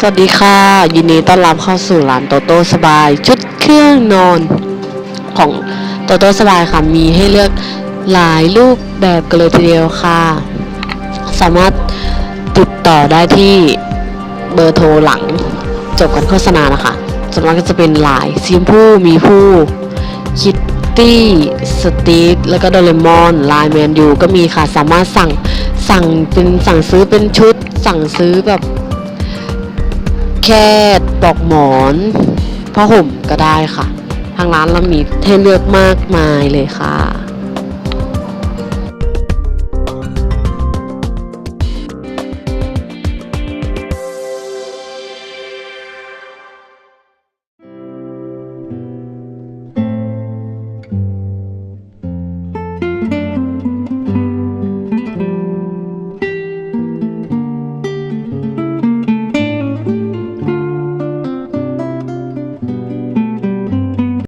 สวัสดีค่ะ ยินดีต้อนรับเข้าสู่ร้านโตโต้สบาย ชุดเครื่องนอนของโตโต้สบายค่ะ มีให้เลือกหลายรูปแบบกันเลยทีเดียวค่ะ สามารถติดต่อได้ที่เบอร์โทรหลัง จบการโฆษณานะคะส่วนมากก็จะเป็นลายซีมผู้มีผู้คิตตี้สตีฟแล้วก็โดเรมอนลายแมนยูก็มีค่ะ สามารถสั่งสั่งเป็นสั่งซื้อเป็นชุด สั่งซื้อแบบ แค่ปลอกหมอนผ้าห่มก็ได้ค่ะ ทางร้านเรามีให้เลือกมากมายเลยค่ะ